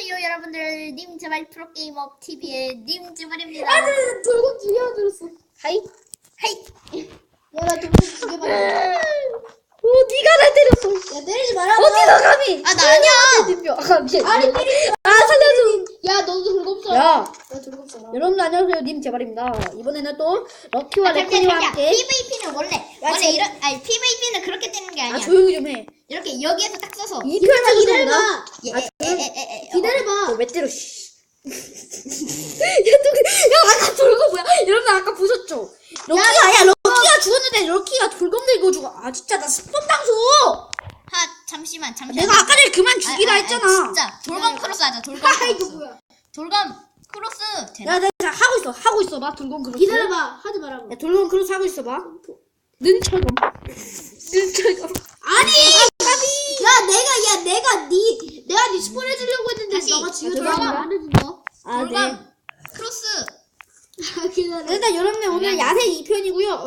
안녕하세요 여러분들 님제발 프로게이머 TV의 님제발입니다 아, 나 돌고 죽여 들었어. 하이 하이 야, 나 돌고 죽여봐. 오, 니가 날 때렸어. 야, 때리지 마라. 어디서 감히? 아 나 아니야 님표. 아, 미안. 아니, 때리지 아, 살려줘. 야, 너도 돌고 써. 야, 나 돌고 써라. 여러분 안녕하세요. 님 제발입니다. 이번에는 또 럭키와 레코니와 잠시만 함께 PVP는 원래 야, 원래 쟤- 이런 아니 PVP는 그렇게 뜨는 게 아, 아니야 조용히 좀 해. 이렇게 여기에서 딱 써서 이 편을 기다려봐. 예, 아, 에, 에, 에, 에, 에, 기다려봐. 너왜 때려? 씨. 야, 또, 야, 아까 돌고 뭐야? 여러분 아까 보셨죠? 럭키가 야, 럭키가 죽었는데 럭키가 돌검 들고 죽어. 아, 진짜 나 스폰 방송. 하 잠시만 잠시만 내가 아까 전에 그만 아, 죽이라 아, 아, 했잖아. 진짜 돌검 크로스 하자 돌검 아, 이거 크로스 뭐야. 돌검 크로스 되나? 야, 내가 하고 있어. 하고 있어 봐. 돌검 크로스. 기다려봐. 하지 말라고. 야, 돌검 크로스 하고 있어 봐. 눈철검. 눈철검. 아니! 야, 내가, 야, 내가 니, 내가 니 스폰 해주려고 했는데 다시. 너가 아, 죽여달라고 죄송합니다. 안 해준다. 아, 돌검 네. 크로스 아, 기다려. 일단 여러분들 오늘 야생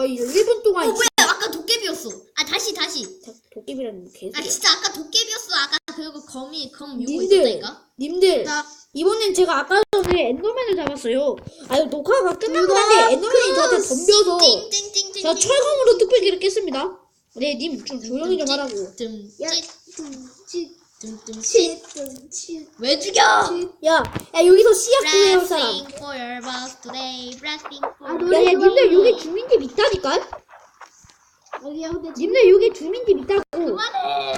2편이고요. 어, 1분 동안 어 뭐야 아까 도깨비였어 아 다시 다시 도깨비라는 아 개소리야. 진짜 아까 도깨비였어 아까 그리고 거미 검 요거 님들, 있었다니까 님들, 나- 이번엔 제가 아까 전에 엔더맨을 잡았어요. 아유, 녹화가 끝나고 한데 엔더맨이 저한테 덤벼서 띵띵띵띵 제가 철검으로 뚝배기를 깼습니다. 네, 님 좀 조용히 좀 하라고. 야, 뜸짓 tum칫, tum칫, 왜 죽여 칫. 야, 야 여기서 씨앗 구해올 사람. For your for 아, 야, 야, 님들. 여기 주민집 있다니까? 여기야, 근데 님들 여기 주민집 있다고. 그만해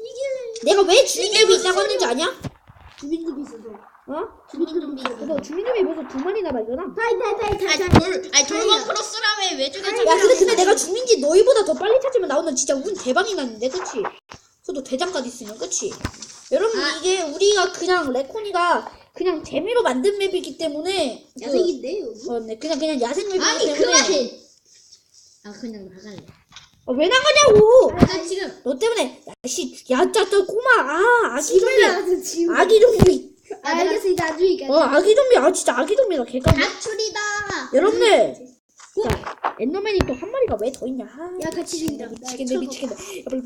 이게 내가 왜 주민집이 있다고 했는지 아냐? 주민집이 있어서. 어? 주민좀비 너 주민집이 벌써 두 마리나 발견함. 타이, 타이, 아니 타이. 돌 아니 돌검 크로스라며 왜 죽여 야, 근데, 근데 내가 주민지 너희보다 더 빨리 찾으면 나오면 진짜 운 대박이 났는데, 그치? 그것도 대장까지 있으면, 그치? 여러분, 아. 이게 우리가 그냥 레코니가 그냥 재미로 만든 맵이기 때문에. 그- 야생인데, 여기? 어, 네, 그냥, 그냥 야생 맵이기 아니 때문에. 그만해 아 그냥 나갈래 어, 왜 나가냐고! 나 지금 너 때문에, 야, 씨, 야, 짜, 저 꼬마, 아, 아기 좀비. 나가서 지금. 아기 좀비. 아, 알겠어, 주니까. 어, 아기 좀비, 아, 진짜 아기 좀비다, 개깜. 가출이다 여러분들! 야, 엔더맨이 또 한 마리가 왜 더 있냐? 아, 야 같이 죽이자. 미치겠네 미치겠네. 야, 빨리.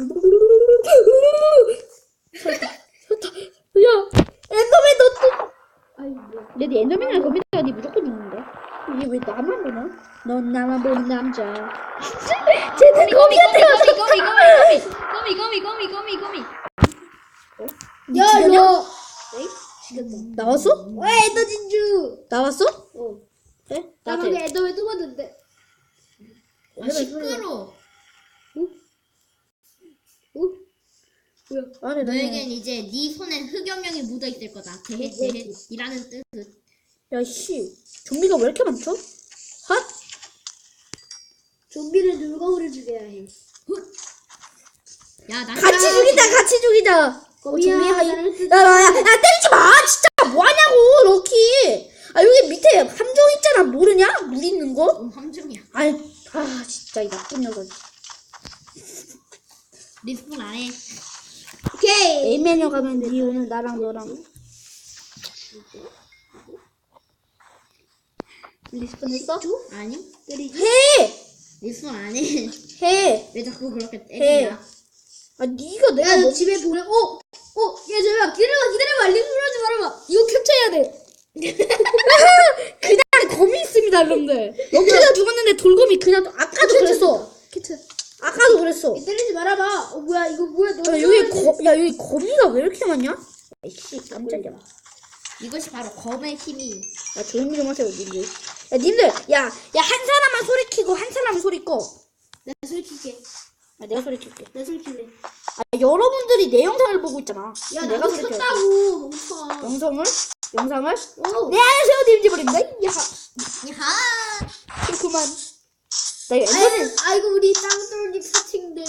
설탕 야 엔더맨 너 또. 아이 엔더맨이랑 거미가 네 무조건 죽는데. 이게 왜 나만 보나? 넌 나만 보는 남자. 쟤는 거미한테 가서. 거미 거미 거미 거미 거미 거미 거미. 어? 야 너. 나왔어? 와 엔더 진주. 나왔어? 어. 네? 그래? 나한테 애덤에 또 봤는데. 아 시끄러 어? 뭐야? 아니 너에겐 이제 네 손엔 흑염룡이 묻어 있을 거다. 대해 대해 이라는 뜻. 야씨 좀비가 왜 이렇게 많죠? 핫? 좀비를 눌거울을 죽여야 해. 야, 나 같이 죽이자 같이 죽이자 어, 좀비 하이 야야야 야, 때리지 마 진짜 뭐하냐고 럭키 아 여기 밑에 함정 있잖아 모르냐? 물 있는 거? 음, 함정이야. 아 진짜 이 나쁜 녀석 리스폰 안 해. 오케이. 에이맨녀 가면 니 오늘 나랑 너랑 리스폰 했어? 아니? 때리지. 해! 리스폰 안 해. 해! 왜 자꾸 그렇게 해! 때리냐? 아 니가 내가 야, 너뭐 집에 보내. 어, 어, 야, 잠깐만. 기다려봐, 기다려봐. 링크 하지 말아봐. 이거 캡처해야 돼. 그냥 검이 있습니다 여러분들 럭키가 죽었는데 돌검이 그냥 아까도 그랬어 캡처. 아까도 그랬어 때리지 말아봐. 어, 뭐야, 이거 뭐야. 너 야 여기 거, 야 여기 거미가 왜 이렇게 많냐? 아이씨 깜짝이야 이것이 바로 검의 힘이. 야 조용히 좀 하세요 님들 야 님들 야야 한 사람만 소리 키고 한 사람은 소리 꺼 내가 소리 킬게. 야, 내가 소리 킬게 내가 소리 킬래. 아 여러분들이 내 영상을 보고 있잖아 야, 내가 나도 소리 킬게 켰다고. 멍청아. 영상을 영상을 어. 네 안녕하세요 님들입니다 야 야하! 그만 나 이거 엔터는 아이고, 아이고, 우리 땅돌님 사칭들.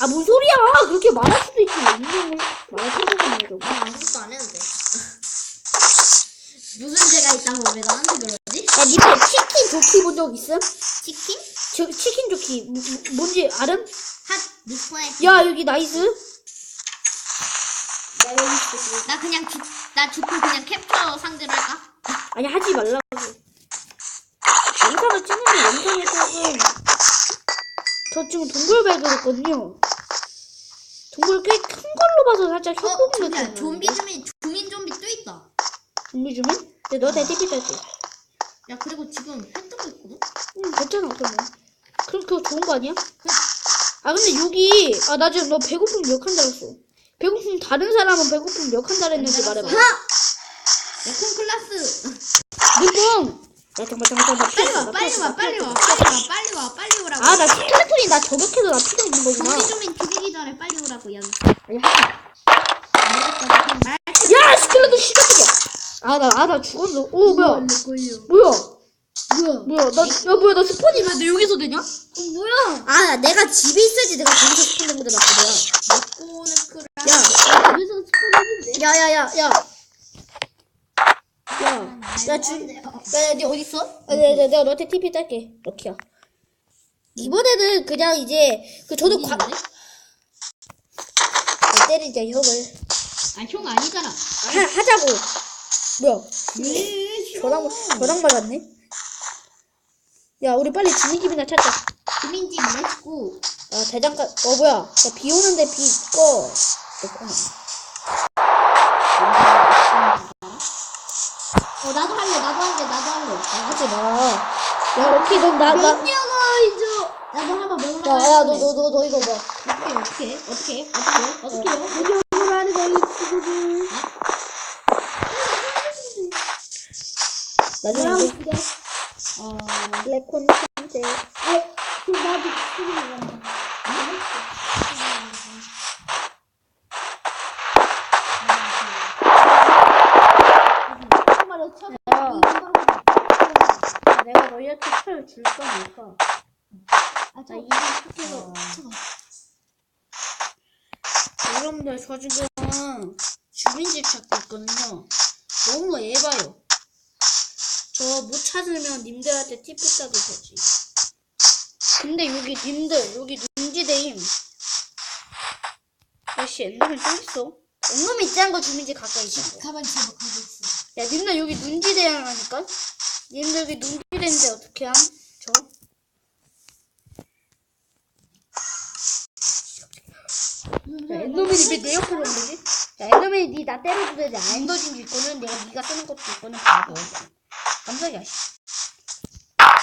아 뭔 소리야 그렇게 말할 수도 있지 인생을 말할 수도 있는 거 아무것도 안 해도 돼. 무슨 죄가 있다고 왜 나한테 그러지? 야 님들 치킨 조끼 본적 있음? 치킨? 저, 치킨 조끼 뭐, 뭐- 뭔지 알음? 핫! 리스폰에. 야 여기 나이스 나 여기 있어. 나 그냥 죽, 나 죽고 그냥 캡처 상대로 할까? 아니 하지 말라고 영상을 찍는데 영상이 조금 저 지금 동굴 발견했거든요 동굴 꽤 큰 걸로 봐서 살짝 어, 협곡 잠시만. 느낌 좀비 주민, 주민 좀비 또 있다. 여기 주면? 내 너한테 TP 딸게. 야 그리고 지금 해 뜨고 있거든? 응, 괜찮아, 그러면. 그럼 그거 좋은 거 아니야? 아, 근데 여기, 아, 나 지금 너 배고픔 몇칸 달았어? 배고픔, 다른 사람은 배고픔 몇칸 달았는지 말해봐. 레콘 클라스 야, 정말, 정말, 정말. 빨리 와 빨리 와 빨리 와 빨리 와 빨리 와 빨리 오라고 아, 나 스켈레톤이 나 저격해도 나 필요 없는 거구나. 우리 좀인 죽이기 전에 빨리 오라고 야 야, 스켈레톤 시작이야! 아, 나, 아, 나 죽었어. 오, 뭐야. 뭐야. 뭐야? 뭐야, 나, 야, 뭐야, 나 스폰이 왜내 여기서 되냐? 뭐야? 아 내가 집에 있어야지 내가 거기서 스폰 된 거다 맞거든. 오늘 크라 야, 집에서 스폰 했는데. 야, 야, 야, 야. 야, 야, 주, 야, 야, 니 어딨어? 아, 내가, 내가, 내가 너한테 TP 딸게. 럭키야. 이번에는 그냥 이제, 그, 저도? 왜 때리자, 형을. 아형 아니잖아 하, 하자고. 뭐야, 왜 저랑, 저랑 말았네? 야, 우리 빨리 주민 집이나 찾자. 주민집 렛츠고 아, 대장간, 어, 뭐야. 야, 비 오는데 비 꺼. 됐구나. 어 나도 할래 나도 할래 나도 할래 아, 하지 마. 야, 럭키, 넌 나, 나. 명령아 이제. 나도 한번 명령 야, 야, 너, 너, 너, 너 이거 봐. 어떻게 어떻게 어떻게 어떻게 어떻게요 명령을 하는 거이 친구들. 나중에 이제 그래. 어 블랙콘 선생. 아, 나도 스폰 먹어. 줄 거니까. 아, 나 이거 학교로. 여러분들, 저 지금 주민집 찾고 있거든요. 너무 에바요. 저 못 찾으면 님들한테 팁 붙여도 되지. 근데 여기 님들, 여기 눈지대임. 아씨, 엔더맨 또 있어. 엔더맨 있다는 거 주민집 가까이 있어. 가만 있어봐 가만 있어. 야, 님들 여기 눈지대라니까? 님들 여기 눈지대인데 어떻게 함? 저? 야, 엔더맨이 왜 내 옆으로 온 거지? 야, 엔더맨이 니 나 때려도 되지. 안 엔더진 줄 거는 내가 니가 쓰는 것도 있거는 바보. 깜짝이야, 씨.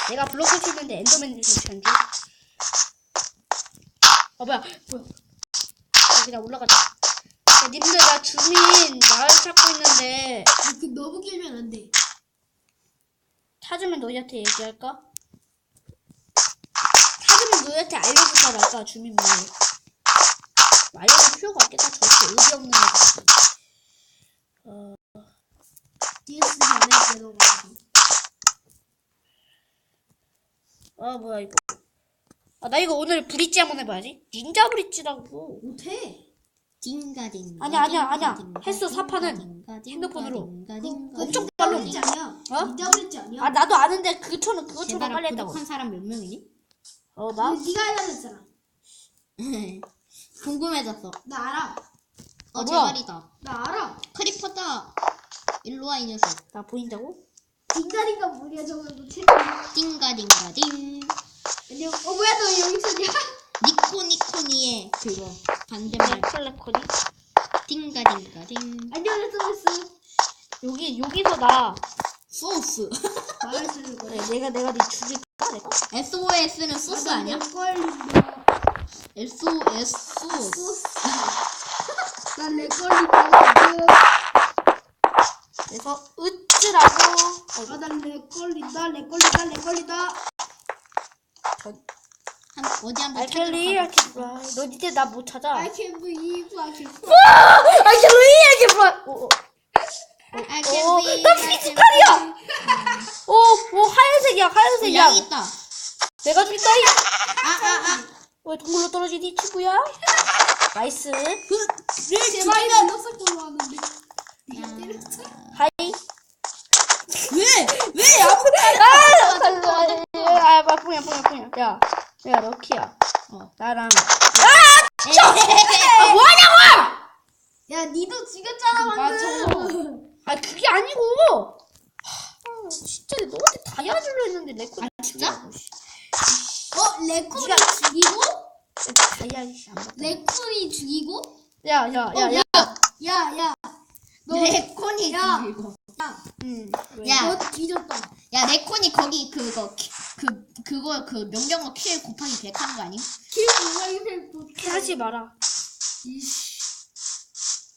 내가 블로크 치는데 엔더맨이 설치한 줄. 어, 뭐야, 뭐야. 야, 그냥 올라가자. 야, 님들 나 주민 마을 찾고 있는데 그 너무 길면 안 돼. 찾으면 너희한테 얘기할까? 찾으면 너희한테 알려줄까 말까 주민 마을 알려줄 필요가 없겠다 저렇게 의미 없는 거 어, DS 안에 들어가서. 아 뭐야 이거 아 나 이거 오늘 브릿지 한번 해봐야지 닌자 브릿지라고 못해. 딩가딩 아니야, 아니야, 아니야. 했어, 사파는. 핸드폰으로. 엄청 아니야. 어? 니가 그랬지 아니야? 아 나도 아는데 그처럼 그것처럼 빨리 했다고 구독한 사람 몇 명이니? 어 나? 나? 네가 됐잖아. 궁금해졌어 나 알아. 어 뭐야? 제발이다 나 알아. 크리퍼다 일로 와 이 녀석 나 보인다고? 딩가딩가 뭐야 저거. 띵가딩가딩 안녕. 어 뭐야 너 여기 있었냐? 니코니코니의 그거 반대말 플래코니 띵가딩가딩 안녕 했어 여기 여기서 나 소스 거야. 네, 내가 내가 네 죽일까 내가? SOS는 소스 아니야? 걸린다. SOS 소스. 난내 걸린다. 그래서 으쓰라고 어, 아난내 걸린다. 내 걸린다. 내 걸린다. 한 어디 한번 I can really I can fly 너 이제 나 못 찾아 I can breathe. I can fly. I can really I can fly 오, 오, Can be 나 피지컬이야! 오, 오 하얀색이야 하얀색이야. 양 있다. 내가 죽였다 이. 아 아 아 왜 동굴로 떨어지니 친구야? 나이스. 제발 나 넉살 걸로 왔는데. 네가 때렸어. 하이. 왜 왜 아무도 아 살려 아 뿡이야 뿡이야 뿡이야 야 내가 럭키야. 어. 나랑. 아 뭐하냐고! 야 니도 죽였잖아 방금. 아 그게 아니고 아, 진짜 너한테 다이아줄로 했는데 내 거. 아, 진짜? 어 레콘이 네가- 죽이고 안. 레콘이 죽이고 야, 야, 야, 야. 야야 너 레콘이 야. 죽이고 응. 야. 너 뒤졌다. 야 레콘이 거기 그거 키- 그 그거 그 명령어 킬 곱하기 100 하는 거 아님? 킬 공간이 못 하지 마라.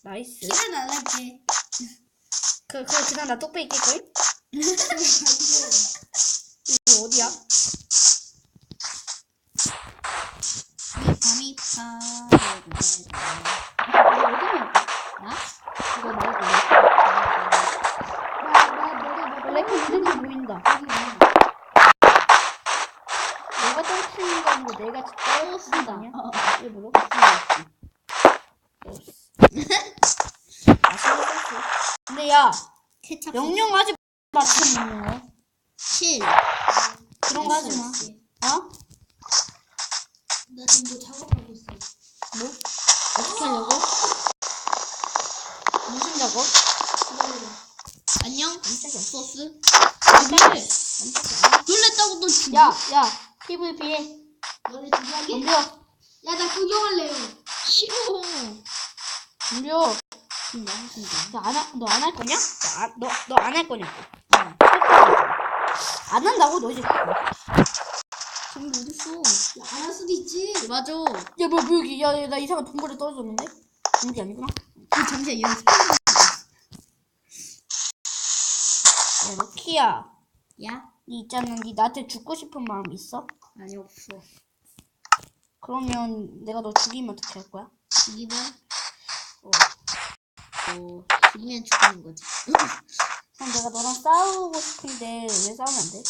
나이스. 킬을 날랄게. 그, 그, 그냥 나 똑바로 깰걸? 이거 어디야? 밤이 파 이거 어디냐? 나? 이거 말고. 레코 이름이 보인다. 내가 떨어뜨리는 아니고 내가 아니야? 일부러? 야, 케찹 명령 하지 마, 참 명령어. 7 그런 거 하지 마. 어? 나 지금 뭐 작업하고 있어. 뭐? 어떻게 하려고? 무슨 작업? 안녕. 소스 깜짝이야. 놀랬다고 너 죽. 야, 야, PVP 해. 너네 준비하게? 덤벼. 야, 나 구경할래요. 싫어 덤벼. 신기해 너안 할, 너안 할 거냐? 너, 너 안 할 거냐? 안 한다고? 너 이제. 야, 지금 어딨어 야, 안 할 수도 있지. 맞아 뭐, 뭐, 여기, 야, 야, 나 이상한 동굴에 떨어졌는데? 여기 아니구나. 그 잠시만 연습 야, 로키야. 야 니 있잖아. 니 나한테 죽고 싶은 마음 있어? 아니 없어 그러면 내가 너 죽이면 어떻게 할 거야? 죽이면 어. 어 죽이면 죽이는 거지 그럼 내가 너랑 싸우고 싶은데 왜 싸우면 안 돼?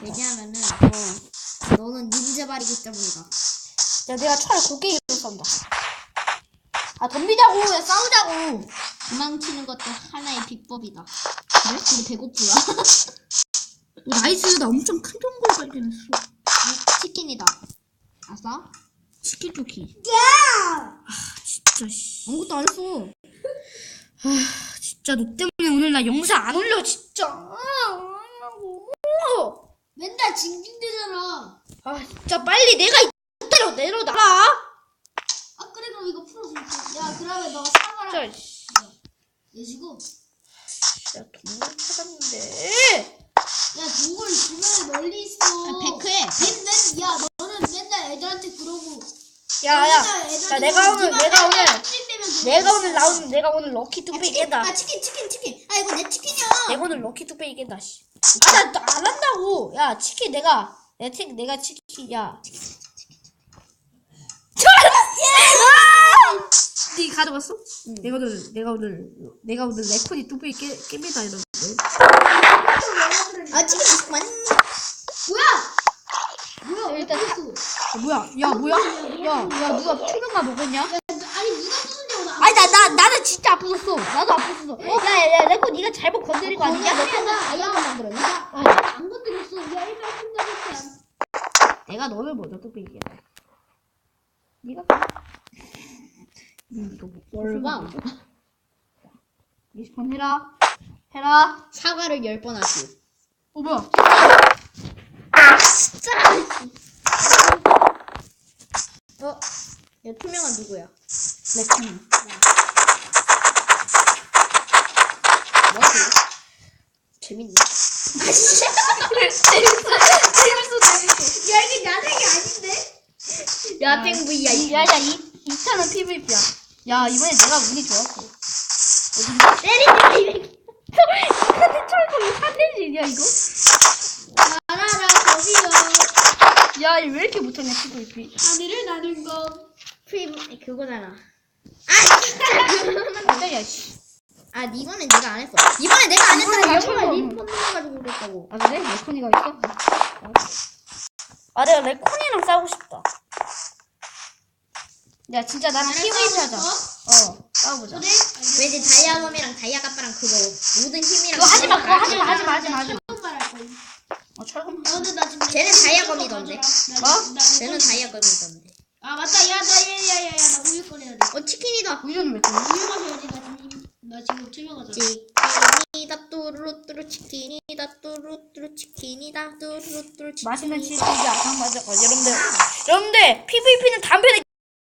왜냐하면은 어. 너는 닌자 발이기 때문이다 야, 내가 차라리 곡괭이로 싸운다. 아, 덤비자고! 야, 싸우자고! 도망치는 것도 하나의 비법이다 그래? 근데 배고프야 나이스, 나 엄청 큰 동굴 발견했어. 치킨이다 아싸 치킨 조끼. 야! 진짜, 씨. 아무것도 안 했어 아, 진짜 너 때문에 오늘 나 영상 안 올려, 진짜. 아, 맨날 징징대잖아. 아, 진짜 빨리 내가 이대로 내려놔라. 아, 그래, 그럼 이거 풀어 줄게. 야, 그러면 너 사과랑 진짜, 씨. 내시고. 야, 동굴 찾았는데. 야, 동굴 주변에 멀리 있어. 아, 베크해 맨, 맨, 야, 너는 맨날 애들한테 그러고. 야, 야. 애들한테 내가 오늘, 내가 오늘, 내가. 오늘 나오는, 내가 오늘 럭키 아 뚝배기 치킨 깬다. 아 치킨 치킨 치킨 아 이거 내 치킨이야 내가 오늘 럭키 뚝배기 깬다, 씨. 아, 나, 나안 한다고. 야, 치킨 내가, 내 치, 내가 치킨, 야. 네 가져갔어? 내가 오늘, 내가 오늘, 내가 오늘 레코니 뚝배기 깨, 깹니다, 이러는데. 아 치킨 잠깐만 뭐야? 뭐야, 일단-? 야, 뭐야? 야, 뭐야? 야, 야, 누가 투명가 먹었냐? 야, 너- 아니, 누가 부순냐고, 나. 나, 나는 진짜 아프었어. 나도 아프었어. 야, 야, 야, 레코 네가 잘못 건드린 거 아니냐? 너 평소 다이아몬드 만들었냐? 어. 안 건드렸어. 야, 일반 생각했지. 내가 너를 먼저 뚝배기야. 네가 음, 이거 월광 리스폰 해라. 해라. 사과를 열 번 하기 어, 뭐야? 진짜 어? 야 투명한 누구야? 레코 니. 뭐지? 재밌네 야, 이게 야생이 아닌데? 야생 V야 야, 야, 이, 이 차는 PVP야. 야, 이번에 내가 운이 좋았어. 때리지 철거 사대질이야, 이거? 나라라, 거기요. 야, 왜 이렇게 못하냐, PVP. 하늘을 나는 거. 프리 그거잖아 깜짝이야, 씨. 아 이번엔 내가 안 했어 이번에 내가 안 했어 이번에 옆으로 내가 리폰 눌러가지고 그랬다고 아, 그래? 레코니가 있어? 아, 내가 레코니랑 싸우고 싶다. 야, 진짜 나랑 PVP 하자. 어, 싸워보자. 그래? 왠지 다이아검이랑 다이아가빠랑 그거 모든 힘이랑 그거 하지 마, 그거 하지 마, 다 하지 마, 하지 마, 하지 마. 처음 말할 거야. 어. 야, 근데 나 지금. 쟤는 다이아검이던데. 뭐? 쟤는 다이아검이던데 아, 맞다. 야, 나, 야, 야, 야, 야, 나 우유 꺼내야 돼. 어 치킨이다 우유는 왜 끊어? 우유 마셔야지. 나 나 지금 투명하잖아. 치킨이다 뚜루뚜루 치킨이다 뚜루뚜루 치킨이다 뚜루뚜루 치킨 맛있는 치즈가 안 맞아. 어, 여러분들, 여러분들, PVP는 담배를